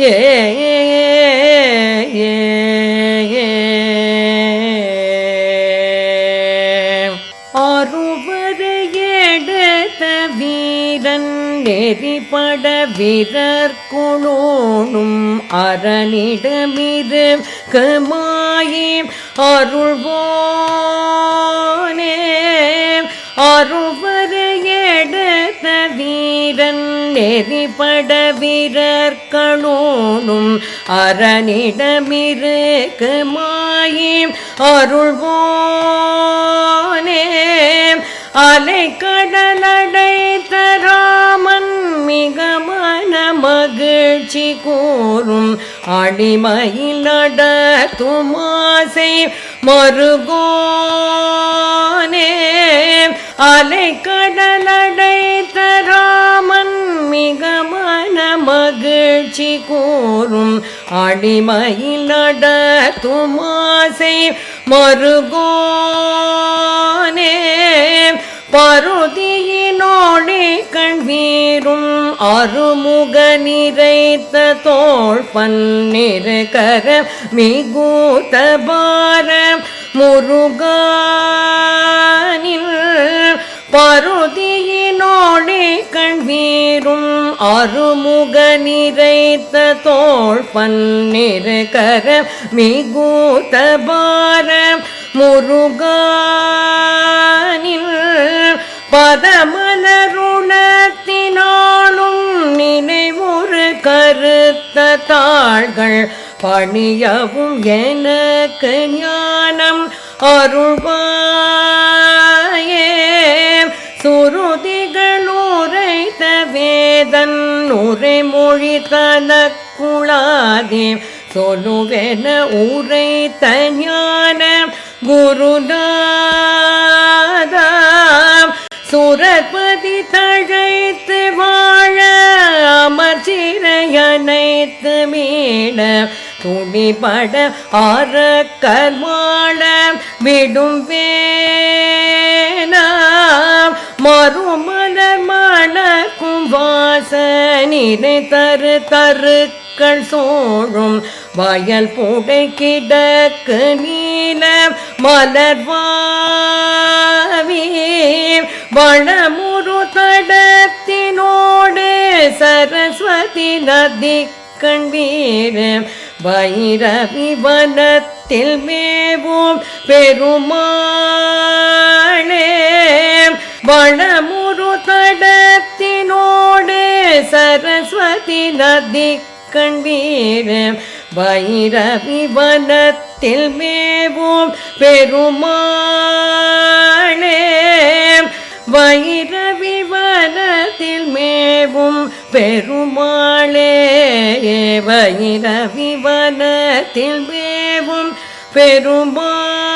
ஏ வீரன் நெறிப்பட வீரர் அரணிடமிரு கமாயே. அருள்வோனே அருள் எடுத்த வீரன் நெறிப்பட வீரர் கணோனும் அரணிடமிரு கமாயே அருள்வோனே. அலை கடலடைத்த ராமன் மிக மன மகிழ்ச்சி கூறும். அடிமையில் நடத்துமாசை மருகோனே அலை கடலடைத்த ராமன் மிக மன மகிழ்ச்சி கூறும். அடிமையில் நடத்துமாசை மருகோனே பருதியினோடே கண்வீரும் அருமுக நிறைத்த தோல் பன்னிரு கர மிகுத்த பார முருகா பருதியினோடே கண்வீரும் அருமுக நிறைத்த தோல் பன்னிரு கர மிகுத்த பார முருகானில் பதமலருணத்தினாலும் நினைவுறு கருத்த தாள்கள் பணியவும் எனக்கு ஞானம் அருள்வாயே வேதன் உரைமொழி தனக்குளாதே சொல்லுவென உரை ஞான குருநாதா. சுரபதி தழைத்து வாழ அமர்ச்சிரையனைத்து மீட துணிபட ஆற வாழ விடும் வே வாசனினை தரு தருக்கள் சோழும். வயல் பூடை கிடக்கு நீல மலர்வாவி வளமுரு தடத்தினோடு சரஸ்வதி நதி கண்வீர வைரவி வனத்தில் மேவும் பெருமாளே. வளமுரு தட சரஸ்வதி நதி கண்வீர வைரவி வனத்தில் மேவும் பெருமாளே. வைரவி வனத்தில் மேவும் பெருமாளே. வைரவி வனத்தில் மேவும் பெருமாளே